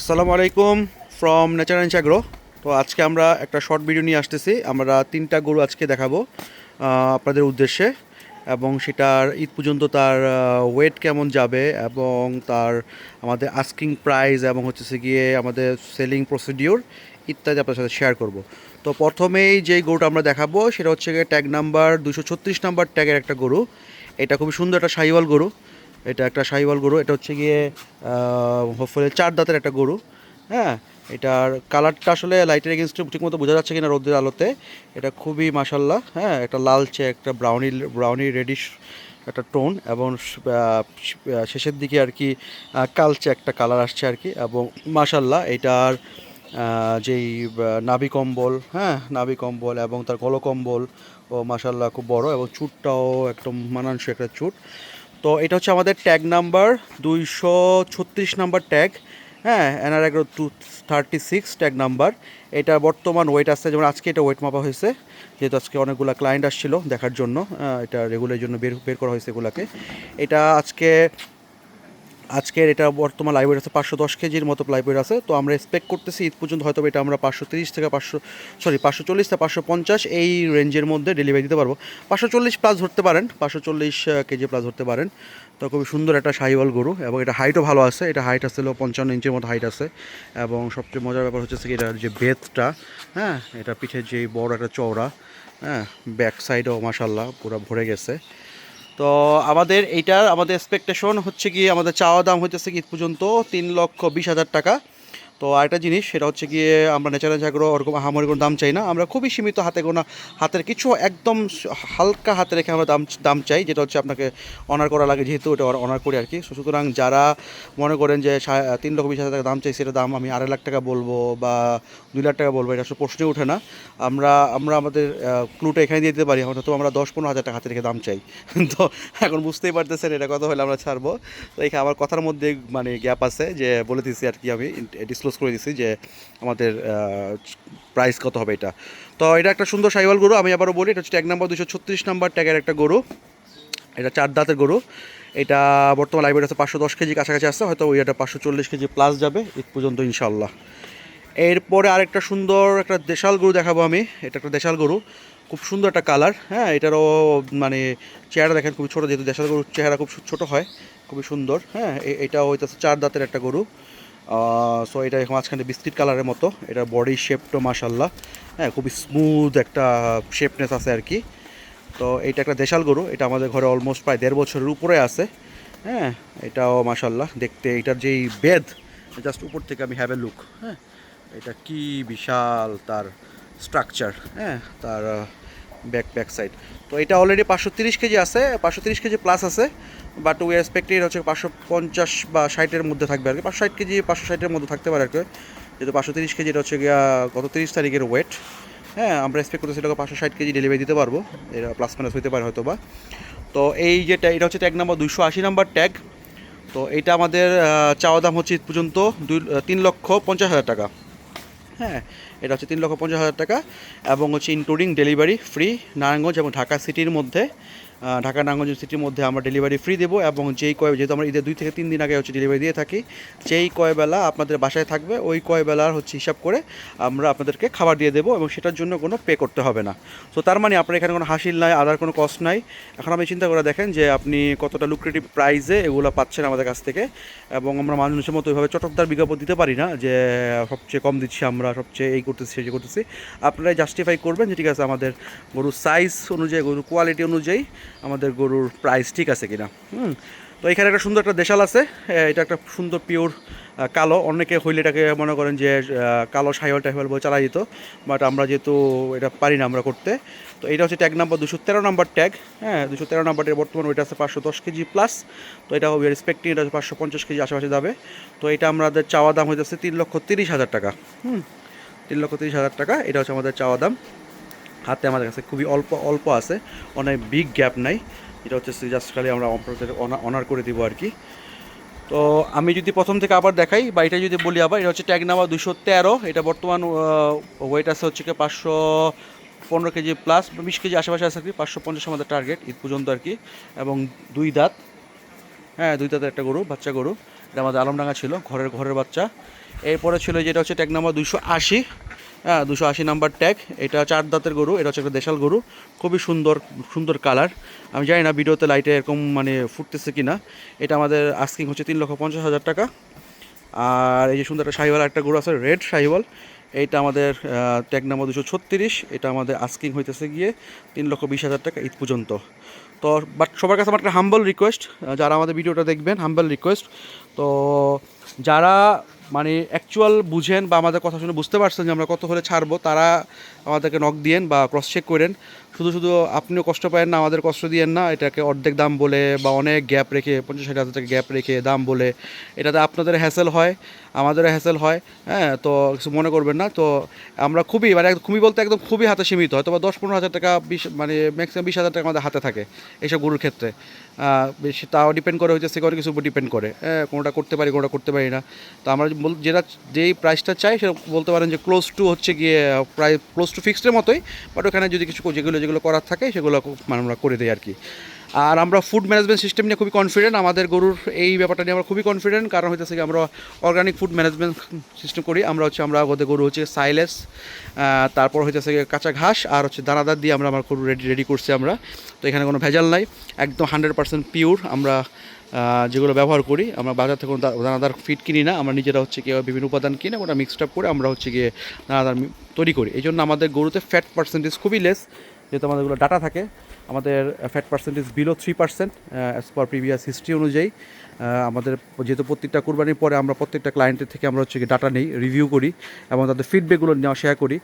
আসসালামু আলাইকুম from nature and চাগ্রো তো আজকে আমরা একটা শর্ট ভিডিও নিয়ে আসতেছি। আমরা তিনটা গরু আজকে দেখাবো আপনাদের উদ্দেশ্যে। এবং সেটার ঈদ পর্যন্ত তার ওয়েট কেমন যাবে এবং তার আমাদের আস্কিং প্রাইস এবং হচ্ছে গিয়ে আমাদের সেলিং প্রসিডিওর ইত্যাদি আপনার সাথে শেয়ার করব। তো প্রথমেই যেই গরুটা আমরা দেখাবো, সেটা হচ্ছে গিয়ে ট্যাগ নাম্বার দুশো ছত্রিশ নাম্বার ট্যাগের একটা গরু। এটা খুবই সুন্দর একটা সাইওয়াল গরু। এটা একটা সাইওয়াল গরু, এটা হচ্ছে গিয়ে হোপফুলি চার দাঁতের একটা গরু হ্যাঁ? এটার কালারটা আসলে লাইটের এগেনস্টে ঠিকমতো বোঝা যাচ্ছে কিনা রোদের আলোতে। এটা খুবই মাসাল্লাহ হ্যাঁ? একটা লালচে, একটা ব্রাউনি ব্রাউনি রেডিশ একটা টোন এবং শেষের দিকে আর কি কালচে একটা কালার আসছে আর কি এবং মাসাল্লাহ এটার যেই নাভি কম্বল হ্যাঁ? নাভি কম্বল এবং তার গলকম্বল ও মাসাল্লাহ খুব বড় এবং চুটটাও একদম মানানসই একটা চুট। তো এটা হচ্ছে আমাদের ট্যাগ নাম্বার দুইশো ছত্রিশ নাম্বার ট্যাগ হ্যাঁ এনার এগারো two thirty six tag number এটা বর্তমান ওয়েট আসছে যেমন আজকে এটা ওয়েট মাপা হয়েছে, যেহেতু আজকে অনেকগুলো ক্লায়েন্ট আসছিল দেখার জন্য এটা রেগুলার জন্য বের বের করা হয়েছে এগুলাকে। এটা আজকে আজকের এটা বর্তমান লাইব্রেরি আছে পাঁচশো দশ কেজির মতো লাইব্রেরি আছে। তো আমরা এক্সপেক্ট করতেছি ঈদ পর্যন্ত হয়তো এটা আমরা পাঁচশো তিরিশ থেকে পাঁচশো সরি পাঁচশো চল্লিশ থেকে পাঁচশো পঞ্চাশ এই রেঞ্জের মধ্যে ডেলিভারি দিতে পারব। পাঁচশো চল্লিশ প্লাস ধরতে পারেন, পাঁচশো চল্লিশ কেজি প্লাস ধরতে পারেন। তো খুবই সুন্দর একটা সাহিওয়াল গরু এবং এটা হাইটও ভালো আছে। এটা হাইট আছে পঞ্চান্ন ইঞ্চের মতো হাইট আছে এবং সবচেয়ে মজার ব্যাপার হচ্ছে কি, এটার যে বেথটা হ্যাঁ এটা পিঠের যে বড় একটা চওড়া হ্যাঁ ব্যাক সাইডও মাসাল্লাহ পুরো ভরে গেছে। তো আমাদের এইটার আমাদের এক্সপেকটেশন হচ্ছে কি আমাদের চাওয়া দাম হইতেছে কি পর্যন্ত তিন লক্ষ বিশ হাজার টাকা। তো আরেকটা জিনিস, সেটা হচ্ছে গিয়ে আমরা ন্যাচারাল জাগরো ওরকম আহামরি কোনো দাম চাই না। আমরা খুবই সীমিত হাতে গোনা, হাতের কিছু একদম হালকা হাতে রেখে আমরা দাম দাম চাই, যেটা হচ্ছে আপনাকে অনার করা লাগে, যেহেতু এটা অনার করি আর কি। সুতরাং যারা মনে করেন যে তিন লক্ষ বিশ হাজার টাকা দাম চাই, সেটা দাম আমি আড়াই লাখ টাকা বলব বা দুই লাখ টাকা বলব, এটা আসলে প্রশ্নই ওঠে না। আমরা আমরা আমাদের ক্লুটা এখানে দিয়ে দিতে পারি হয়তো আমরা দশ পনেরো হাজার টাকা হাতে রেখে দাম চাই। তো এখন বুঝতেই পারতেছেন এটা কথা হলে আমরা ছাড়বো। তো এখানে আমার কথার মধ্যে মানে গ্যাপ আছে, যে বলে দিচ্ছি আর কি আমি ডিসক্লোজ করে দিচ্ছি যে আমাদের প্রাইস কত হবে এটা। তো এটা একটা সুন্দর সাইওয়াল গরু, আমি আবারও বলি, এটা হচ্ছে ট্যাগ নাম্বার দুশো ছত্রিশ নাম্বার ট্যাগের একটা গরু। এটা চার দাঁতের গরু। এটা বর্তমান লাইব্রেরি আছে পাঁচশো দশ কেজি, কাছাকাছি আসছে হয়তো ওই এটা পাঁচশো চল্লিশ কেজি প্লাস যাবে ঈদ পর্যন্ত ইনশাল্লাহ এরপরে আরেকটা সুন্দর একটা দেশাল গরু দেখাবো আমি। এটা একটা দেশাল গরু, খুব সুন্দর একটা কালার হ্যাঁ এটারও মানে চেহারা দেখেন খুবই ছোটো, যেহেতু দেশাল গরুর চেহারা খুব ছোটো হয়, খুবই সুন্দর হ্যাঁ এটা হইতেছে চার দাঁতের একটা গরু। সো এটা মাঝখানে বিস্কিট কালারের মতো। এটার বডি শেপটাও মাসাল্লাহ হ্যাঁ খুবই স্মুথ একটা শেপনেস আছে আর কি। তো এটা একটা দেশাল গরু। এটা আমাদের ঘরে অলমোস্ট প্রায় দেড় বছরের উপরে আছে। হ্যাঁ এটাও মাসাল্লাহ দেখতে এটার যেই বেদ জাস্ট উপর থেকে আমি হ্যাভ এ লুক হ্যাঁ এটা কি বিশাল তার স্ট্রাকচার হ্যাঁ তার ব্যাক ব্যাক সাইড তো এটা অলরেডি পাঁচশো তিরিশ কেজি আছে, পাঁচশো তিরিশ কেজি প্লাস আছে বাট উই এক্সপেক্টেড হচ্ছে পাঁচশো পঞ্চাশ বা ষাটের মধ্যে থাকবে আর কি। পাঁচশো ষাট কেজি, পাঁচশো ষাটের মধ্যে থাকতে পারে আর কি। যেহেতু পাঁচশো তিরিশ কেজি, এটা হচ্ছে গত তিরিশ তারিখের ওয়েট হ্যাঁ আমরা এক্সপেক্ট করতেছি এটাকে পাঁচশো ষাট কেজি ডেলিভারি দিতে পারব। এটা প্লাস মাইনাস হতে পারে হয়তো বা তো এই যে এটা হচ্ছে ট্যাগ নাম্বার দুশো আশি নাম্বার ট্যাগ তো এটা আমাদের চাওয়া দাম হচ্ছে পর্যন্ত দুই তিন লক্ষ পঞ্চাশ হাজার টাকা। হ্যাঁ এটা হচ্ছে তিন লক্ষ পঞ্চাশ হাজার টাকা এবং হচ্ছে ইনক্লুডিং ডেলিভারি ফ্রি নারায়ণগঞ্জ এবং ঢাকা সিটির মধ্যে ঢাকা নারায়ণগঞ্জ সিটির মধ্যে আমরা ডেলিভারি ফ্রি দেবো এবং যেই কয়, যেহেতু আমরা ঈদের দুই থেকে তিন দিন আগে হচ্ছে ডেলিভারি দিয়ে থাকি, যেই কয় বেলা আপনাদের বাসায় থাকবে ওই কয় বেলার হচ্ছে হিসাব করে আমরা আপনাদেরকে খাবার দিয়ে দেবো এবং সেটার জন্য কোনো পে করতে হবে না। তো তার মানে আপনার এখানে কোনো হাসিল নাই আদার কোনো কস্ট নাই। এখন আপনি চিন্তা করে দেখেন যে আপনি কতটা লুক্রেটিভ প্রাইজে এগুলো পাচ্ছেন আমাদের কাছ থেকে এবং আমরা মানুষের মতো ওইভাবে চটকদার বিজ্ঞাপন দিতে পারি না যে সবচেয়ে কম দিচ্ছি আমরা, সবচেয়ে এই করতেছি, সেই করতেছি। আপনারা জাস্টিফাই করবেন যে ঠিক আছে, আমাদের গরুর সাইজ অনুযায়ী, গরুর কোয়ালিটি অনুযায়ী আমাদের গরুর প্রাইস ঠিক আছে কিনা। হুম? তো এখানে একটা সুন্দর একটা দেশাল আছে। এটা একটা সুন্দর পিওর কালো। অনেকে হইলে এটাকে মনে করেন যে কালো সাইওয়াল টাইওয়াল বলে চালা যেত বাট আমরা যেহেতু এটা পারি না আমরা করতে। তো এটা হচ্ছে ট্যাগ নাম্বার দুশো তেরো নাম্বার ট্যাগ হ্যাঁ দুশো তেরো নাম্বারের বর্তমান ওইটা আছে পাঁচশো দশ কেজি প্লাস তো এটা হবে রেসপেক্টিং এটা হচ্ছে পাঁচশো পঞ্চাশ কেজি আশেপাশে যাবে। তো এটা আমাদের চাওয়া দাম হইতেছে তিন লক্ষ তিরিশ হাজার টাকা। হুম? তিন লক্ষ তিরিশ হাজার টাকা, এটা হচ্ছে আমাদের চাওয়া দাম। হাতে আমাদের কাছে খুবই অল্প অল্প আছে, অনেক বিগ গ্যাপ নাই। এটা হচ্ছে জাস্ট খালি আমরা অনার করে দিব আর কি। তো আমি যদি প্রথম থেকে আবার দেখাই, বা এটা যদি বলি আবার, এটা হচ্ছে ট্যাগ নাম্বার দুশো তেরো, এটা বর্তমান ওয়েট আছে হচ্ছে কি পাঁচশো পনেরো কেজি প্লাস বিশ কেজি আশেপাশে আছে আর কি, পাঁচশো পঞ্চাশ আমাদের টার্গেট ঈদ পর্যন্ত আর কি। এবং দুই দাঁত হ্যাঁ দুই দাঁতের একটা গরু, বাচ্চা গরু। এটা আমাদের আলমডাঙ্গা ছিল, ঘরের ঘরের বাচ্চা। এরপরে ছিল যেটা হচ্ছে ট্যাগ নাম্বার দুশো আশি। হ্যাঁ দুশো আশি নাম্বার ট্যাগ এটা চার দাঁতের গরু, এটা হচ্ছে একটা দেশাল গরু। খুবই সুন্দর সুন্দর কালার আমি জানি না ভিডিওতে লাইটে এরকম মানে ফুটতেছে কি না এটা আমাদের আস্কিং হচ্ছে তিন লক্ষ পঞ্চাশ হাজার টাকা। আর এই যে সুন্দর একটা শাহিওয়াল একটা গরু আছে রেড শাহিওয়াল এইটা আমাদের ট্যাগ নাম্বার দুশো ছত্রিশ। এটা আমাদের আস্কিং হইতেছে গিয়ে তিন লক্ষ বিশ হাজার টাকা ঈদ পর্যন্ত। তো বাট সবার কাছে আমার একটা হাম্বল রিকোয়েস্ট যারা আমাদের ভিডিওটা দেখবেন হাম্বল রিকোয়েস্ট তো যারা মানে অ্যাকচুয়াল বুঝেন বা আমাদের কথা শুনে বুঝতে পারছেন যে আমরা কত হলে ছাড়বো, তারা আমাদেরকে নক দিয়েন বা ক্রস চেক করেন। শুধু শুধু আপনিও কষ্ট পায়েন না, আমাদের কষ্ট দিয়েন না, এটাকে অর্ধেক দাম বলে বা অনেক গ্যাপ রেখে, পঞ্চাশ ষাট হাজার টাকা গ্যাপ রেখে দাম বলে, এটাতে আপনাদের হ্যাসেল হয় আমাদের হ্যাসেল হয় হ্যাঁ তো কিছু মনে করবেন না। তো আমরা খুবই মানে একদম খুবই বলতে একদম খুবই হাতে সীমিত হয়তো বা দশ পনেরো হাজার টাকা, বিশ মানে ম্যাক্সিমাম বিশ হাজার টাকা আমাদের হাতে থাকে এইসব গরুর ক্ষেত্রে। বেশি তাও ডিপেন্ড করে হচ্ছে অনেক কিছু উপর ডিপেন্ড করে। হ্যাঁ কোনোটা করতে পারি, কোনোটা করতে পারি না। তো আমরা যেটা যেই প্রাইসটা চাই সেটা বলতে পারেন যে ক্লোজ টু হচ্ছে গিয়ে প্রায় ক্লোজ টু ফিক্সডের মতোই বাট ওখানে যদি কিছু যেগুলো যেগুলো করার থাকে সেগুলো মানে আমরা করে দিই আর কি। আর আমরা ফুড ম্যানেজমেন্ট সিস্টেম নিয়ে খুবই কনফিডেন্ট আমাদের গরুর এই ব্যাপারটা নিয়ে আমরা খুবই কনফিডেন্ট কারণ হইতেছে কি, আমরা অর্গানিক ফুড ম্যানেজমেন্ট সিস্টেম করি। আমরা হচ্ছে, আমরা ওদের গরু হচ্ছে সাইলেস তারপর হইতেছে কাঁচা ঘাস আর হচ্ছে দানাদার দিয়ে আমরা আমার গরু রেডি রেডি করছি আমরা। তো এখানে কোনো ভেজাল নাই। একদম হান্ড্রেড পার্সেন্ট পিওর আমরা যেগুলো ব্যবহার করি, আমরা বাজার থেকে কোনো দানাদার ফিট কিনি না। আমরা নিজেরা হচ্ছে কি বিভিন্ন উপাদান কিনে ওটা মিক্সড আপ করে আমরা হচ্ছে গিয়ে দানাদার তৈরি করি। এই জন্য আমাদের গরুতে ফ্যাট পার্সেন্টেজ খুবই লেস যেহেতু আমাদের এগুলো ডাটা থাকে। আমাদের fat percentage below three percent as per previous history অনুযায়ী আমাদের যেহেতু প্রত্যেকটা কুরবানির পরে আমরা প্রত্যেকটা ক্লায়েন্টের থেকে আমরা হচ্ছে ডাটা নিই রিভিউ করি এবং তাদের ফিডব্যাকগুলো নেওয়া শেয়ার করি।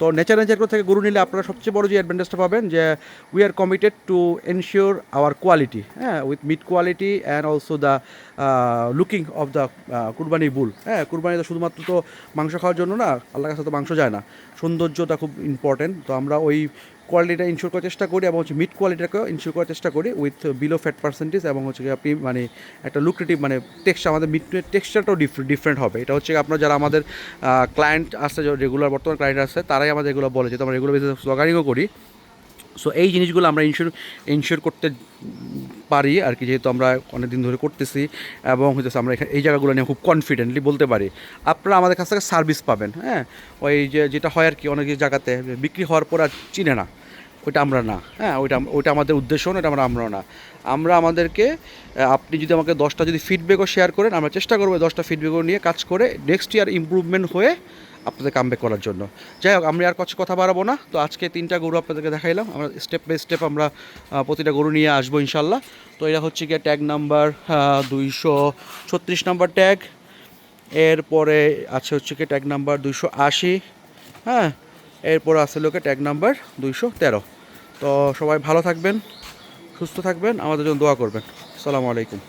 তো নেচার নেচারগুলো থেকে গরু নিলে আপনারা সবচেয়ে বড় যে অ্যাডভান্টেজটা পাবেন যে we are committed to ensure our quality হ্যাঁ with mid quality and also the looking of the qurbani bull হ্যাঁ কুরবানি তো শুধুমাত্র তো মাংস খাওয়ার জন্য না আল্লাহ কাছে তো মাংস যায় না। সৌন্দর্যটা খুব ইম্পর্টেন্ট তো আমরা ওই কোয়ালিটিটা ইনশিওর করার চেষ্টা করি এবং হচ্ছে মিড কোয়ালিটিটাকেও ইনশিওর করার চেষ্টা করি উইথ বিলো ফ্যাট পার্সেন্টেজ এবং হচ্ছে আপনি মানে একটা লুক্রেটিভ মানে টেক্সচার আমাদের মিটের টেক্সচারটাও ডিফারেন্ট হবে। এটা হচ্ছে আপনার যারা আমাদের ক্লায়েন্ট আসছে রেগুলার বর্তমান ক্লায়েন্ট আসছে তারাই আমাদের এগুলো বলে। যেহেতু আমরা রেগুলার বেসিস ব্লগারিংও করি সো এই জিনিসগুলো আমরা ইনশিওর ইনশিওর করতে পারি আর কি, যেহেতু আমরা অনেক দিন ধরে করতেছি এবং হচ্ছে আমরা এখানে এই জায়গাগুলো নিয়ে খুব কনফিডেন্টলি বলতে পারি। আপনারা আমাদের কাছ থেকে সার্ভিস পাবেন হ্যাঁ? ওই যে, যেটা হয় আর কি, অনেক জায়গাতে বিক্রি হওয়ার পর আর চিনে না। ওইটা আমরা না। হ্যাঁ ওইটা ওইটা আমাদের উদ্দেশ্য না এটা আমরা, আমরাও না। আমরা আমাদেরকে আপনি যদি আমাকে দশটা যদি ফিডব্যাকও শেয়ার করেন, আমরা চেষ্টা করব দশটা ফিডব্যাকও নিয়ে কাজ করে নেক্সট ইয়ার ইমপ্রুভমেন্ট হয়ে আপনাদের কামব্যাক করার জন্য। যাই হোক, আমরা আর কাছে কথা বাড়াবো না। তো আজকে তিনটা গরু আপনাদেরকে দেখাইলাম। আমরা স্টেপ বাই স্টেপ আমরা প্রতিটা গরু নিয়ে আসব ইনশাল্লাহ। তো এটা হচ্ছে গিয়ে ট্যাগ নাম্বার দুইশো ছত্রিশ নাম্বার ট্যাগ এরপরে আছে হচ্ছে কি ট্যাগ নাম্বার দুইশো আশি। হ্যাঁ এরপর আছে লোকে ট্যাগ নাম্বার দুইশো তেরো। তো সবাই ভালো থাকবেন সুস্থ থাকবেন আমাদের জন্য দোয়া করবেন। সালামু আলাইকুম।